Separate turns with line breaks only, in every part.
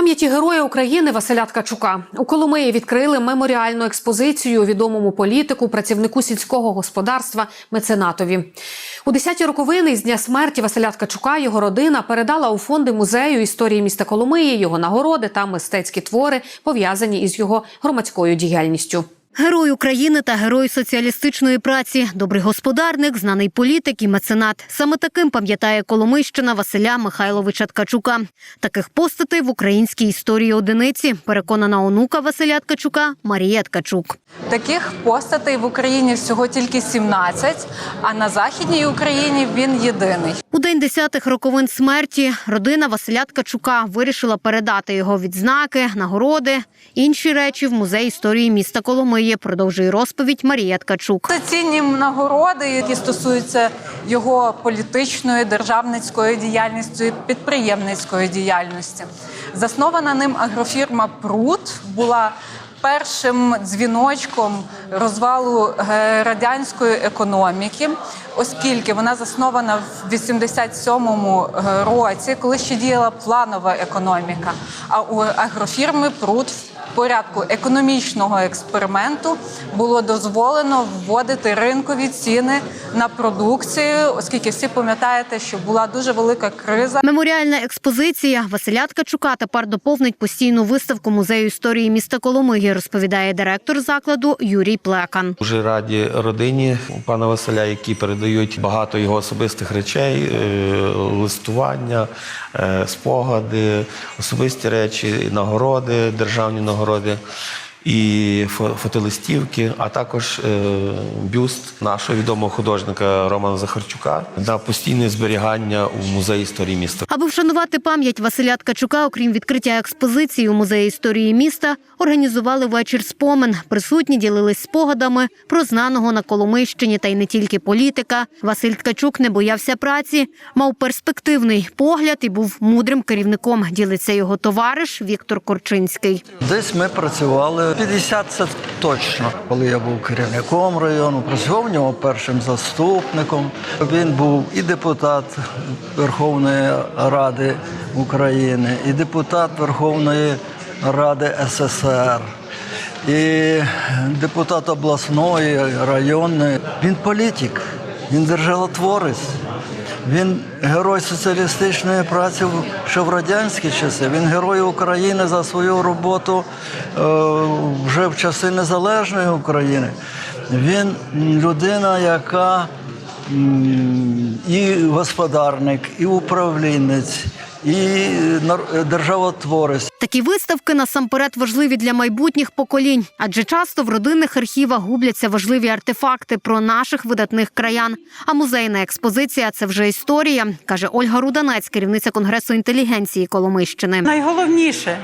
Пам'яті героя України Василя Ткачука у Коломиї відкрили меморіальну експозицію відомому політику, працівнику сільського господарства, меценатові. У 10-ті роковини з дня смерті Василя Ткачука його родина передала у фонди музею історії міста Коломиї його нагороди та мистецькі твори, пов'язані із його громадською діяльністю.
Герой України та герой соціалістичної праці, добрий господарник, знаний політик і меценат. Саме таким пам'ятає Коломийщина Василя Михайловича Ткачука. Таких постатей в українській історії одиниці. Переконана онука Василя Ткачука Марія Ткачук.
Таких постатей в Україні всього тільки 17, а на західній Україні він єдиний.
День десятих роковин смерті родина Василя Ткачука вирішила передати його відзнаки, нагороди, інші речі в музей історії міста Коломиї. Продовжує розповідь Марія Ткачук.
Це цінні нагороди, які стосуються його політичної, державницької діяльності, підприємницької діяльності. Заснована ним агрофірма Пруд була першим дзвіночком розвалу е, радянської економіки, оскільки вона заснована в 87-му е, році, коли ще діяла планова економіка. А у агрофірми Пруд в порядку економічного експерименту було дозволено вводити ринкові ціни на продукцію, оскільки всі пам'ятаєте, що була дуже велика криза.
Меморіальна експозиція Василя Ткачука тепер доповнить постійну виставку музею історії міста Коломиї, розповідає директор закладу Юрій Плекан.
Дуже раді родині пана Василя, які передають багато його особистих речей, е, листування, е, спогади, особисті речі, нагороди, державні нагороди. І фо- фотолистівки, а також е, бюст нашого відомого художника Романа Захарчука на постійне зберігання у музеї історії міста.
Аби вшанувати пам'ять Василя Ткачука, окрім відкриття експозиції у музеї історії міста, організували вечір спомин. Присутні ділились спогадами про знаного на Коломийщині та й не тільки політика. Василь Ткачук не боявся праці, мав перспективний погляд і був мудрим керівником. Ділиться його товариш Віктор Корчинський.
Десь ми працювали 50 це точно. Коли я був керівником району, працював в нього першим заступником. Він був і депутат Верховної Ради України, і депутат Верховної Ради СССР. І депутат обласної, районної. Він політик, він державотворець. Він герой соціалістичної праці ще в радянські часи. Він герой України за свою роботу е, вже в часи незалежної України. Він людина, яка і господарник, і управлінець, і державотворець.
Такі виставки насамперед важливі для майбутніх поколінь, адже часто в родинних архівах губляться важливі артефакти про наших видатних краян. А музейна експозиція це вже історія, каже Ольга Руданець, керівниця конгресу інтелігенції Коломийщини.
Найголовніше,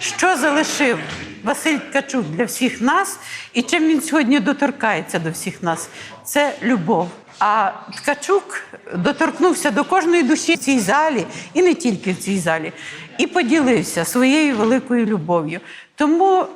що залишив Василь Ткачук для всіх нас, і чим він сьогодні доторкається до всіх нас, це любов. А Ткачук доторкнувся до кожної душі в цій залі, і не тільки в цій залі, і поділився своєю великою любов'ю. Тому,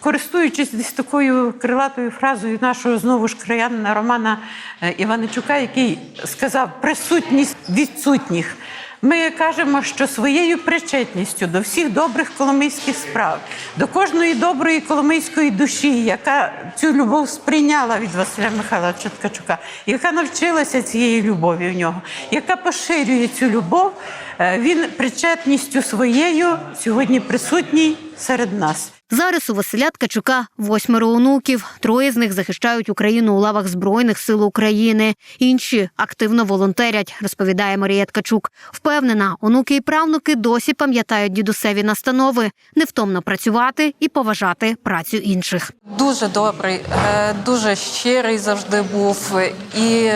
користуючись десь такою крилатою фразою нашого знову ж краянина Романа е, Іваничука, який сказав присутність відсутніх. Ми кажемо, що своєю причетністю до всіх добрих коломийських справ, до кожної доброї коломийської душі, яка цю любов сприйняла від Василя Михайловича Ткачука, яка навчилася цієї любові в нього, яка поширює цю любов, е, він причетністю своєю сьогодні присутній серед нас.
Зараз у Василя Ткачука восьмеро онуків. Троє з них захищають Україну у лавах Збройних сил України. Інші активно волонтерять, розповідає Марія Ткачук. Впевнена, онуки і правнуки досі пам'ятають дідусеві настанови невтомно працювати і поважати працю інших.
Дуже добрий, е, дуже щирий завжди був, і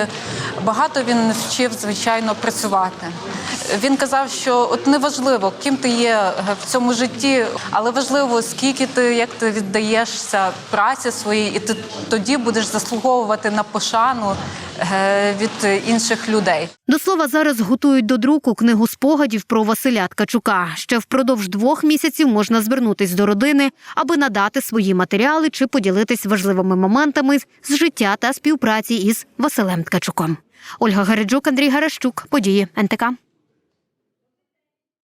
багато він вчив, звичайно, працювати. Він казав, що от неважливо, ким ти є е, в цьому житті, але важливо, скільки ти, як ти віддаєшся праці своїй, і ти тоді будеш заслуговувати на пошану е, від інших людей.
До слова, зараз готують до друку книгу спогадів про Василя Ткачука. Ще впродовж двох місяців можна звернутись до родини, аби надати свої матеріали чи поділитись важливими моментами з життя та співпраці із Василем Ткачуком. Ольга Гариджук, Андрій Гарашчук, Події НТК.